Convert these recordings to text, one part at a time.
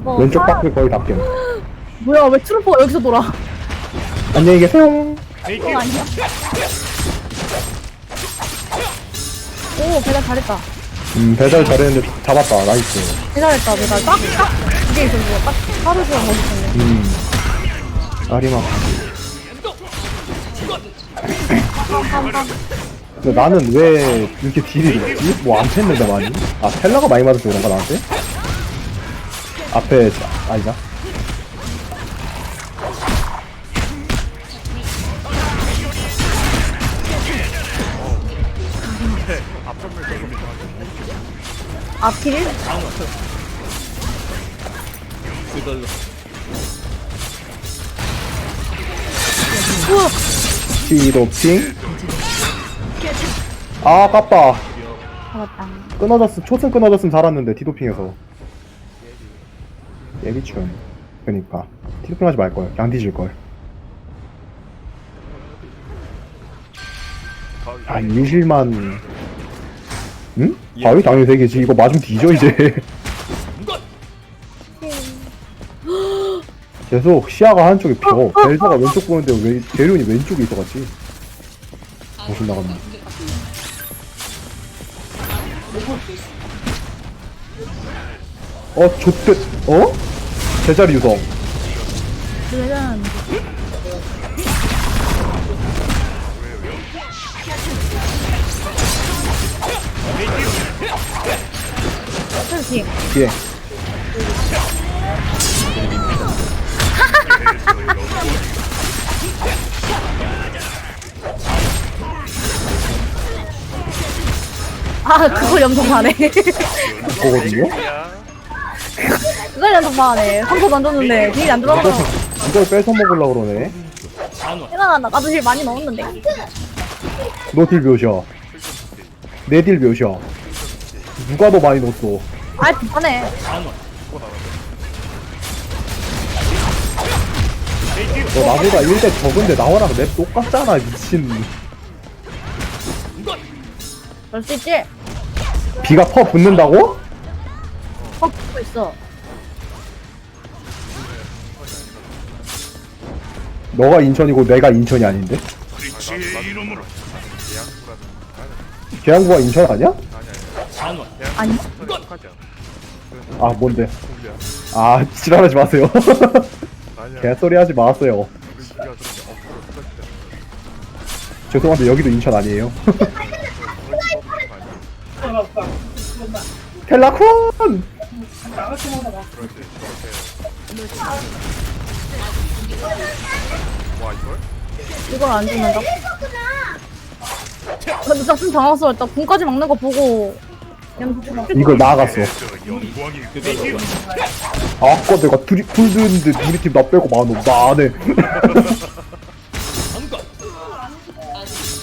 이거 왼쪽 사- 바퀴 거의 다 깬. 뭐야 왜 트루퍼가 여기서 돌아? 안녕히 계세요. 어 아니야. 오 배달 잘했다. 음, 배달 잘했는데 잡았다. 나이스. 배달했다 배달 딱딱 이게 있었어 딱 하루수랑 먹었었네. 음. 아리마. 근데 나는 왜 이렇게 딜이 높지? 뭐 안 팼는데 많이? 아, 텔라가 많이 맞아서 그런가, 나한테? 앞에, 아니다. 앞길? 그걸로 우와 시도핑. 아, 아깝다. 잡았다. 끊어졌음, 초승 끊어졌으면 살았는데, 디도핑에서. 예비춘. 그니까. 디도핑 하지 말걸. 양 뒤질걸. 아, 유실만. 응? 바위 당연히 되겠지. 이거 맞으면 뒤져, 이제. 계속 시야가 한쪽에 펴. 벨저가 왼쪽 보는데 왜, 대륜이 왼쪽에 있어갔지. 정신 나갔네. 어, 좆됐, 어? 제자리 유성. 그러면 솔직히 예. 아 그걸 연속하네. 그거거든요? 그걸 연속하네. 한번 던졌는데 딜이 안 들어가서 이걸 뺏어 먹으려고 그러네. 생각난다. 나도 딜 많이 넣었는데. 너딜 몇이야? 내딜 몇이야? 누가 더 많이 넣었어? 아 그만해. 너 나보다 1대 적은데 나와랑 내 똑같잖아, 미친. 그럴 수 있지. 비가 퍼 붙는다고? 어 그거 있어. 너가 인천이고 내가 인천이 아닌데? 계양구가 인천 아니야? 아니 아, 뭔데? 아, 지랄하지 마세요. 개소리 하지 마세요. 죄송한데 여기도 인천 아니에요. 텔라콘! 이걸 안 죽는다. 근데 진짜 좀 당황스러웠다. 군까지 막는 거 보고 그냥 이걸 나아갔어. 아까 내가 둘이 풀 드는데 우리 팀 나 빼고 만원 나안 해.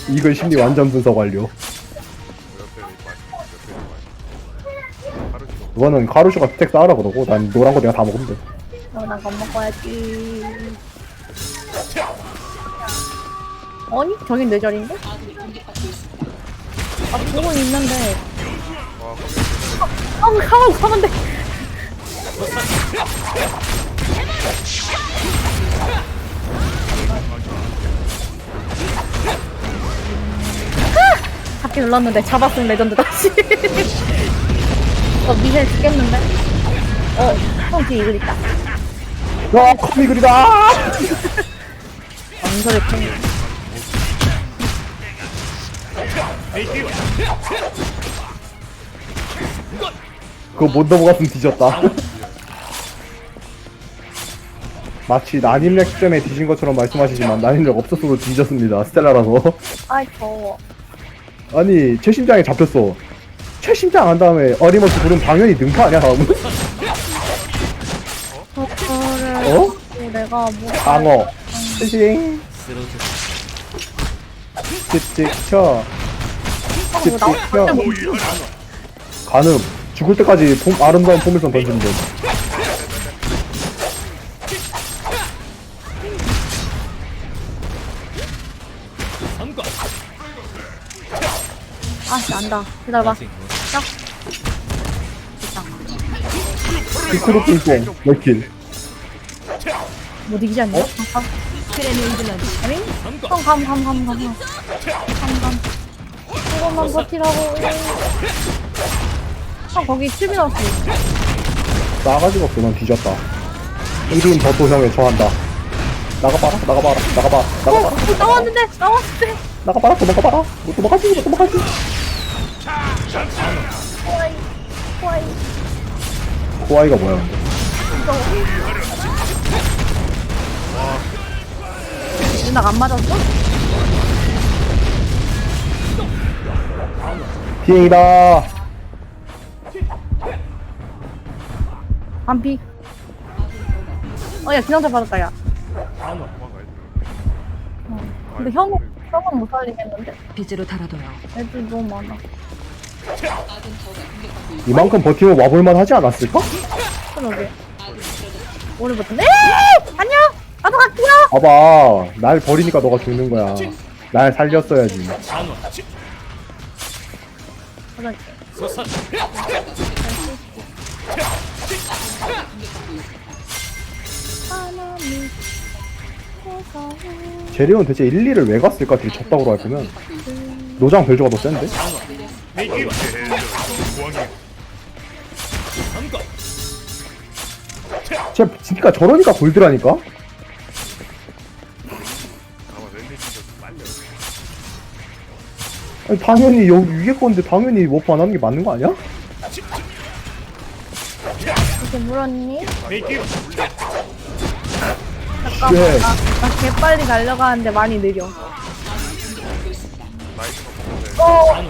이걸 심리 완전 분석 완료. 그거는 카루쇼가 스택 쌓으라 그러고 난 노란 거 내가 다 먹으면 돼. 어, 나밥 먹어야지. 아니, 저긴 내 자리인데? 아, 보고 있는데. 아, 가만, 가만 돼. 아! 잡기 눌렀는데 잡았으면 레전드 다시. 어, 미셸 죽겠는데? 어, 형 뒤에 이글 있다. 야 커미글이다! 전설의 팽. 그거 못 넘어갔으면 뒤졌다. 마치 난임렉 때문에 뒤진 것처럼 말씀하시지만 난임렉 없었어도 뒤졌습니다. 스텔라라서. 아이, 더워. 아니 최심장에 잡혔어. 최심장 한 다음에 어림없이 부르면 당연히 능파 아니야 다음은? 저거를 어? 내가 뭐 방어. 싱 쓰러져 찍찍 쳐. 찍찍 쳐. 가늠. 죽을 때까지 폼, 아름다운 포물선 던지면 돼. 아씨 안다 기다려봐 됐다 피크로 핑퐁 몇킬 못 이기지 않냐? 어? 감. 아니? 형, 감, 감, 감, 감, 감. 감, 감. 이것만 버티라고. 형, 거기 7비 나왔어. 나가지고 넌 뒤졌다 1인 버토 형에 처한다 나가봐라 나가봐라 나가봐 어, 나가봐라 어, 나왔는데, 나왔는데. 나가봐라 도망가봐라 뭐 도망가지 뭐 도망가지 호아이, 호아이. 호아이가 뭐야 근데 누나 안 맞았어? 비행이다 반피. 어, 야, 기상자 받았다, 야. 어. 근데 형, 형은 못 살리겠는데? 빚으로 달아둬요. 애들 너무 많아. 이만큼 버티면 와볼만 하지 않았을까? 그러게. 오래 버텼네. 안녕! 나도 갈게요! 봐봐 날 버리니까 너가 죽는 거야 날 살렸어야지. 제리온 대체 1, 2를 왜 갔을까 딜 적당으로 할 거면 노장 별조가 더 센데? 쟤 진짜 저러니까 골드라니까? 아니 당연히 여기 위에 건데 당연히 워프 안 하는 게 맞는 거 아니야? 이렇게 물었니? 잠깐만. 예. 나, 나 개빨리 달려가는데 많이 느려. 어!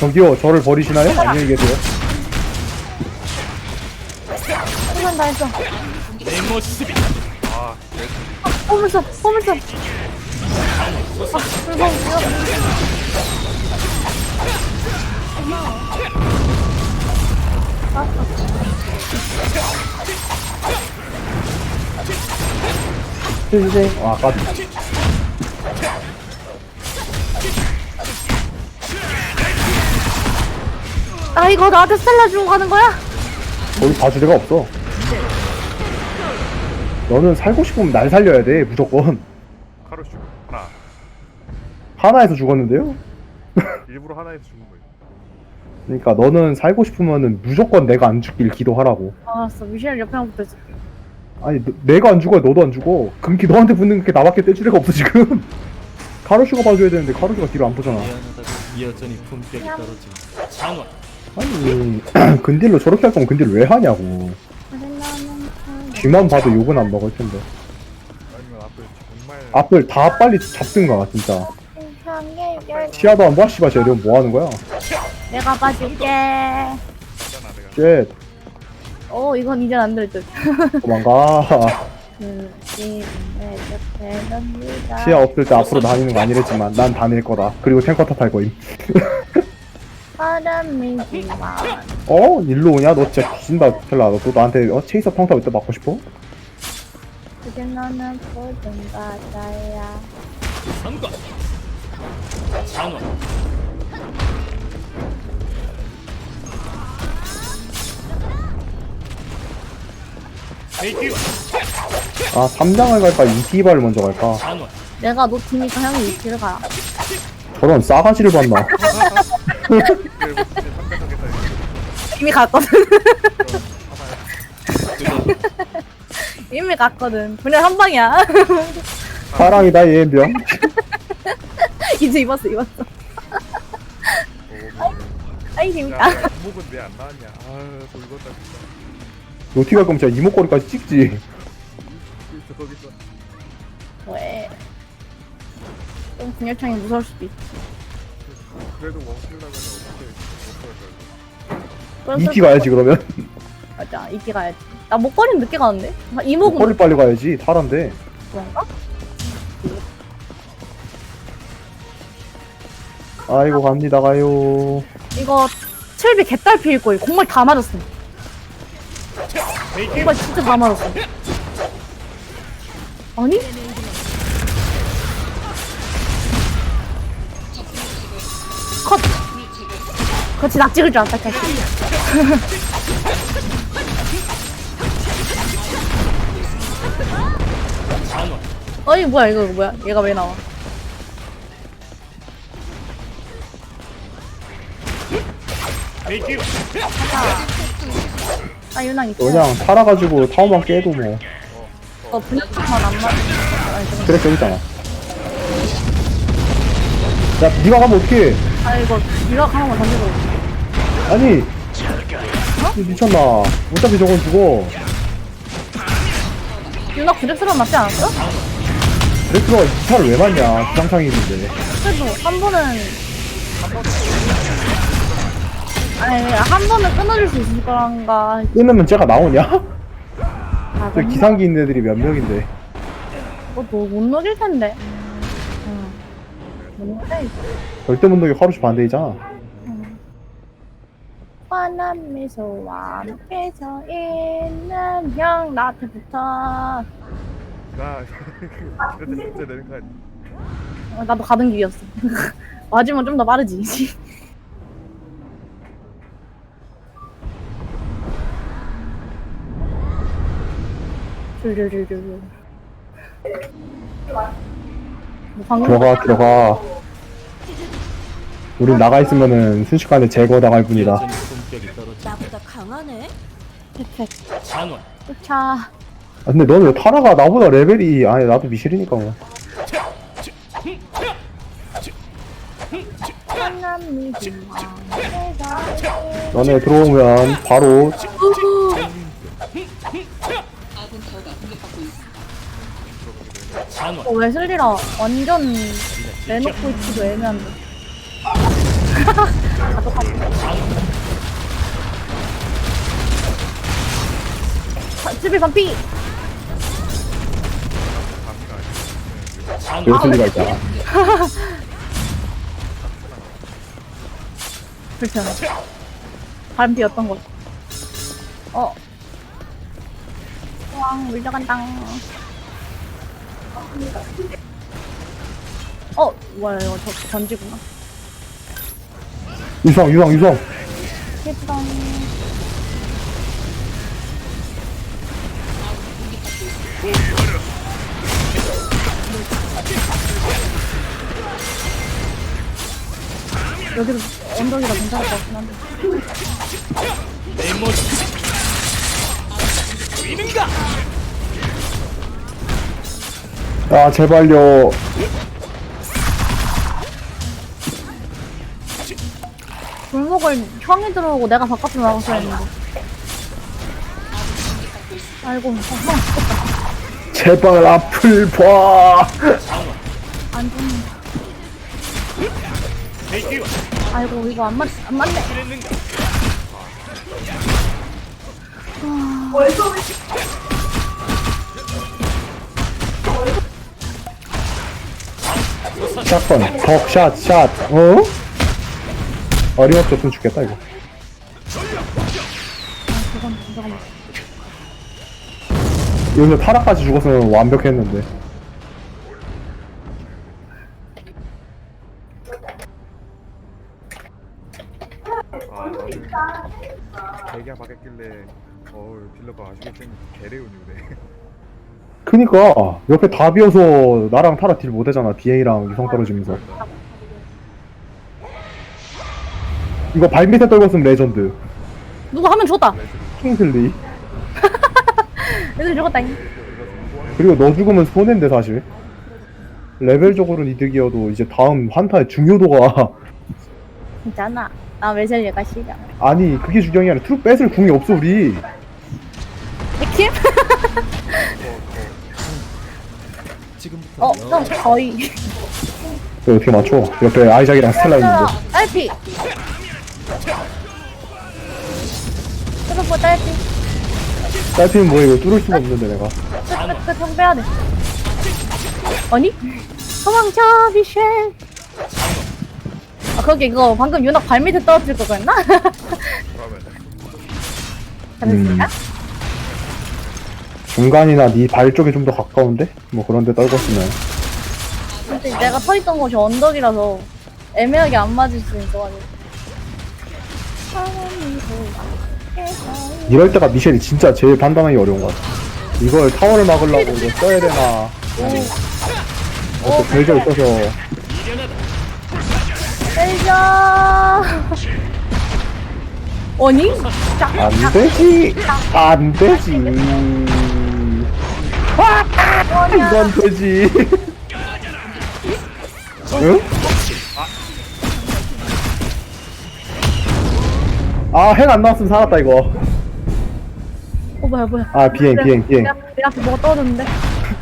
저기요 저를 버리시나요? 안녕히 계세요 최선 다했어. 내 모습이 보면서, 보면서. 아, 불공, 이거. 이제 아 까비 나 이거 나한테 스텔라 주고 가는 거야? 거기 봐줄 데가 없어 너는 살고 싶으면 날 살려야 돼 무조건 카로 슈 하나 하나에서 죽었는데요? 일부러 하나에서 죽은 거예요. 그러니까 너는 살고 싶으면은 무조건 내가 안 죽길 기도하라고 알았어. 미셸 옆에 한 붙어. 아니 너- 내가 안 죽어야 너도 안 죽어 금기 너한테 붙는 게 나밖에 떼줄 데가 없어 지금 카루슈가 봐줘야 되는데 카루슈가 뒤로 안 보잖아 미안하다고 여전히 품격이 떨어진 장원 아니 근딜로 저렇게 할 거면 근딜 왜 하냐고 뒤만 봐도 욕은 안 먹을 텐데 아니면 앞에 정말 앞을 다 빨리 잡든가 진짜 열- 시야도 안 봐? 씨발 쟤는 뭐 하는 거야 내가 봐줄게. 하잖아 내가. 쟤 어, 이건 이젠 안될 듯. 도망가 그, 이, 내 곁에 넌 시야 없을 때 앞으로 다니는 거 아니랬지만 난 다닐 거다 그리고 탱커 탓할 거임 어? 일로 오냐? 너 진짜 뒤진다 텔라 너또 나한테 어? 체이서 평타 이때 맞고 싶어? 그게 너는 보던 바다야. 장원 아 3장을 갈까 2티바를 먼저 갈까 장원 내가 놓치니까 형이 이 길을 가. 저런 싸가지를 봤나 그리고 진짜 삼각하겠다 이미 갔거든. 이미 갔거든. 그냥 한 방이야. 사랑이다 예병 이제 입었어, 입었어. 아이, 재밌다. 야 목은 왜 안 나왔냐 아 돌겠다 진짜 노티 갈 거면 진짜 이목걸이까지 찍지 있어 거기 있어 왜? 좀 분열창이 무서울 수도 있어. 그래도 원킬라면 어떻게 못할 거야 2티 가야지 그러면 맞아, 이기 가야지. 나 목걸이는 늦게 가는데? 아, 이목은 목걸이 빨리 가야지 타란데 그런가? 아이고 갑니다 가요 이거 첼비 개딸 피일 거예요. 공말 다 맞았어. 대기 공말 진짜 다 맞았어. 아니? 그렇지 나 찍을 줄 알았다 다시 어이 뭐야 이거 뭐야? 얘가 왜 나와? 아, 아 유낭 있어 그냥 팔아가지고 타워만 깨도 뭐 어 분위기만 안 맞아 그래 깨우잖아. 야 니가 가면 어떡해? 아 이거 유락 하는 거 던지고. 아니 이 미쳤나 어차피 저건 죽어 유락 드렉스랑 맞지 않았어? 드레스가 이 차를 왜 맞냐 기상창이 있는데 그래도 한 번은 아니 한 번은 끊어줄 수 있을 거란가. 끊으면 쟤가 나오냐? 아, 저 기상기 있는 애들이 몇 명인데 그것도 못 녹일 텐데. 응. 못 녹여 이거. 절대 못 녹여 하루씩 반대이잖아 환한 미소와 함께 서 있는 형 나한테 붙어. 나 그래도 진짜 되는 거 아니야? 어, 나도 가던 길이었어. 맞으면 좀 더 빠르지. 줄줄줄줄. 뭐 방금 들어가 들어가 우린 나가 있으면은 순식간에 제거당할 뿐이다 품격이 떨어지 나보다 강하네? 장원. 차. 아, 근데 너는 왜 타라가 나보다 레벨이 아니 나도 미실이니까 뭐. 너네 들어오면 바로 장원. 어, 웨슬리라 완전 내놓고 있기도 애매한데. 아, 집에 반피! 장원 웨슬리가 있잖아 불편해. 반피였던 것. 어. 왕, 물려간다. 어, 뭐야, 이거 저, 던지구나. 유성 유성 유성 예쁘다. 여기도 언덕이라 괜찮을 것 같긴 한데. 내 모습 보이는가 아 제발요 골목을 형이 들어오고 내가 바깥으로 나가서 했는데. 아이고, 죽겠다. 제발 앞을 봐 안. 대기와 아이고, 이거 안 맞, 안 맞네. 샷건 덕샷 샷 어? 어림없이 없으면 죽겠다 이거 여기서 타락까지 죽었으면 완벽했는데. 아 나는 대기가 바뀌었길래 어우 딜러가 아시겠지만 개레운이네 그니까 옆에 다 비어서 나랑 타락 딜 못하잖아. DA랑 유성 떨어지면서. 이거 발밑에 떨궜으면 레전드. 누가 하면 죽었다. 킹슬리 애들 죽었다. 그리고 너 죽으면 손해인데 사실 레벨적으로는 이득이어도 이제 다음 한타의 중요도가 괜찮아. 나 웨슬리가 싫어. 아니 그게 중요한 게 아니라 트루 뺏을 궁이 없어 우리 핵심? 지금부터 어, 너 형, 거의. 그거 어떻게 맞춰 옆에 아이작이랑 스텔라 있는데 딸피. 뜯어보 딸피. 딸피는 뭐 이거 뚫을 수가 없는데 내가 형 빼야 돼. 아니? 도망쳐 미셸. 아 거기 이거 방금 윤학 발 밑에 떨어질 거 그랬나? 그러면 잘했을까? 중간이나 네 발 쪽에 좀더 가까운데? 뭐 그런데 떨궜으면 근데 내가 서 있던 곳이 언덕이라서 애매하게 안 맞을 수 있어 가지고. 사람이 이럴 때가 미셸이 진짜 제일 판단하기 어려운 것 같아. 이걸 타워를 막으려고 이거 써야 되나. 어, 또 벨저 있어서. 벨저! 아니? 짝안 되지. 안 되지. 아, 이건 되지. 응? 아, 핵 안 나왔으면 살았다, 이거. 어 뭐야 뭐야 아, 비행, 비행, 비행. 내, 앞- 내 앞에 뭐가 떨어졌는데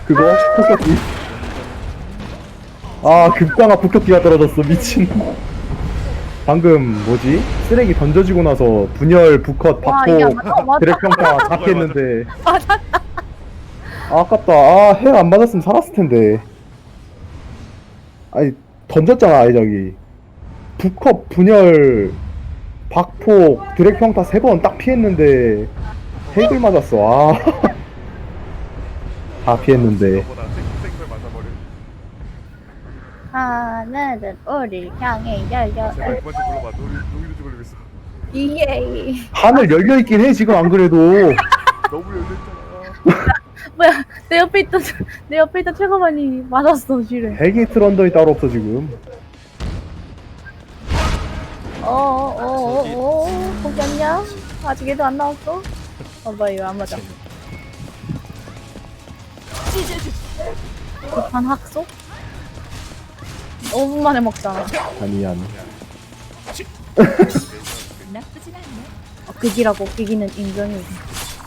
그거? 폭격기. 아, 급강화 폭격기가 떨어졌어, 미친. 방금, 뭐지? 쓰레기 던져지고 나서 분열, 부컷, 와, 이게 안 박폭, 맞아, 맞아. 드랙평타 다 피했는데. 맞았다 아, 아깝다. 아, 핵 안 맞았으면 살았을 텐데. 아니, 던졌잖아, 아이, 저기. 부컷, 분열, 박폭, 드랙 평타 세 번 딱 피했는데, 핵을 맞았어. 아. 다 피했는데. 하늘은 우리 향해 열려 제발 그만 좀 불러봐. 노이 노이도 걸리고 있어. 이에 하늘 열려 있긴 해, 지금 안 그래도. 너무 열려있잖아. 뭐야 내 옆에 있던 내 옆에 있던 최고만이 맞았어 지뢰 헬기 트런더이 따로 없어, 지금. 어어어어 보겠냐? 아직 애도 안 나왔어? 어 뭐야 이거 안 맞아 급한 학소? 5분 만에 먹잖아 아니, 아니. 아, 극이라고 극이는 인정이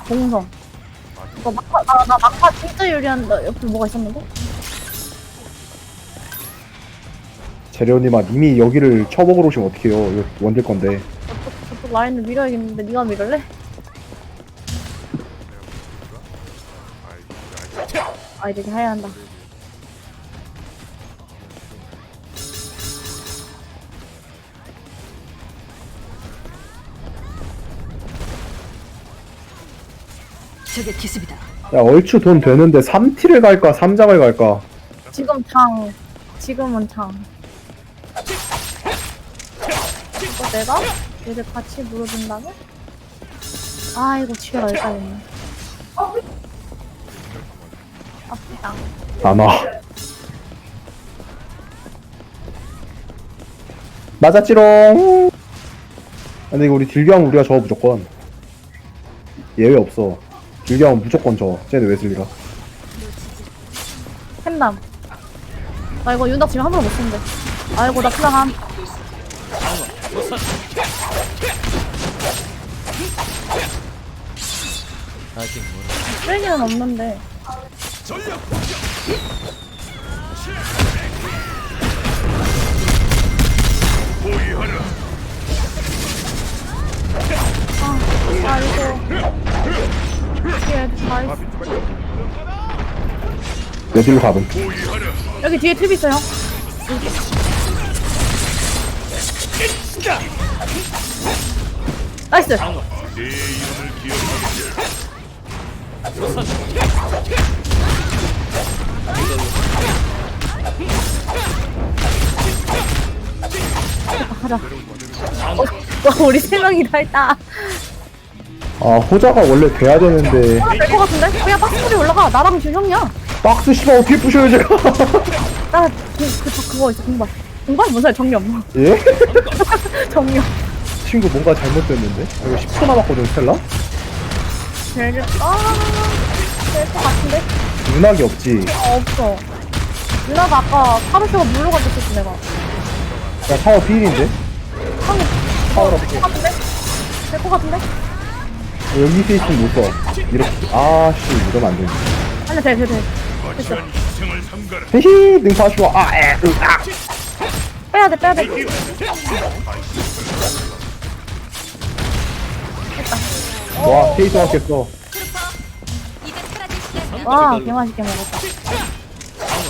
공성 이거 막파 나, 나 막파 진짜 유리한 나 옆에 뭐가 있었는데? 재료님아, 님이 여기를 쳐먹으러 오시면 어떡해요. 이거 원딜 건데. 저쪽, 저쪽 라인을 밀어야겠는데 네가 밀을래? 아 이제 해야 한다 저게 기습이다. 야, 얼추 돈 되는데 3T를 갈까, 3장을 갈까? 지금 장 지금은 장 내가 얘들 같이 물어준다면? 아 이거 집에 갈까겠네 아프다 안 와. 맞았지롱. 근데 이거 우리 딜교하면 우리가 져 무조건. 예외 없어. 딜교하면 무조건 져. 쟤네 웨슬리가. 햄남 나 이거 윤덕 지금 함부로 못 쓰는데 아이고 나 클라함 아직 멀어. 트레이닝은 없는데 아, 아 이거 뒤에 다 있어 웨슬리 가든. 여기 뒤에 팁 있어요 나이스 가자 어, 와 우리 세 명이 다 했다 아, 호자가 원래 돼야 되는데. 될것 같은데? 그냥 박스들이 올라가 나랑 지금 형이야 박스 씨발 어떻게 부셔요, 제가. 나 그, 그, 그거 있어 공발 공발 무슨 소리야 정령 예? 정령 친구 뭔가 잘못됐는데? 아, 이거 10초 남았거든, 스텔라? 될, 아, 될것 같은데? 문학이 없지. 어, 없어. 누나가 아까 카르쇼가 물러가고 있었어, 내가. 야, 타워 필인데? 형이, 타워로 될것 같은데? 될 것 같은데? 여기 있으면 못 써. 이렇게. 아, 씨, 이러면 안 되네. 아니, 돼, 돼, 돼. 됐어. 히히, 능파쇼. 아, 에, 으, 아. 빼야 돼, 빼야 돼. 와, 케이스 맞겠어. 와, 개 맛있게 먹었다.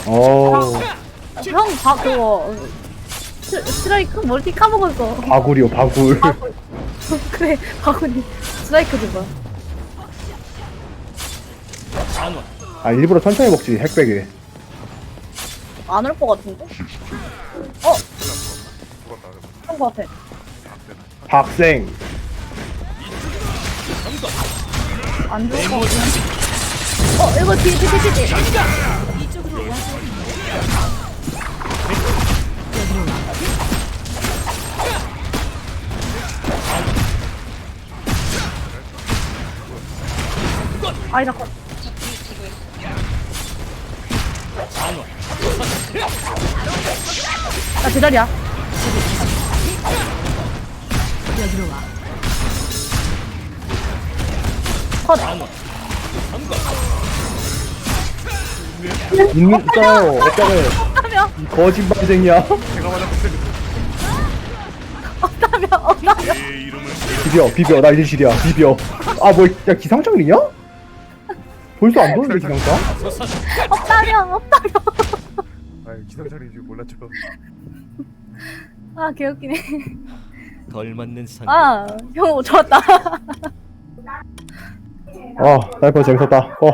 어, 형, 다, 그거, 스, 스트라이크? 멀티 까먹었어. 바굴이요, 바굴. 바구니. 그래, 바구니. 스트라이크지, 뭐야. 안와. 아, 일부러 천천히 먹지, 핵백에. 안올 것 같은데? 어? 했던 것 같아. 박생. 안 좋을 것 같긴 어, 이거 뒤에, 뒤에, 뒤에, 뒤에. 아이, 나 컷. 나 제자리야. 여기로 와. 컷. 있는 없다며. 이 거짓말쟁이야 제가 없다며. 없다며. 비벼 비벼 나 이제 지리야 비벼 아 뭐 야 기상청이냐? 벌써 안 도는데 기상청? 없다며. 아유 기상차리인 줄 몰랐죠 아 개웃기네. 덜 맞는 상 아, 형 좋았다. 아 나이프 재밌었다. 어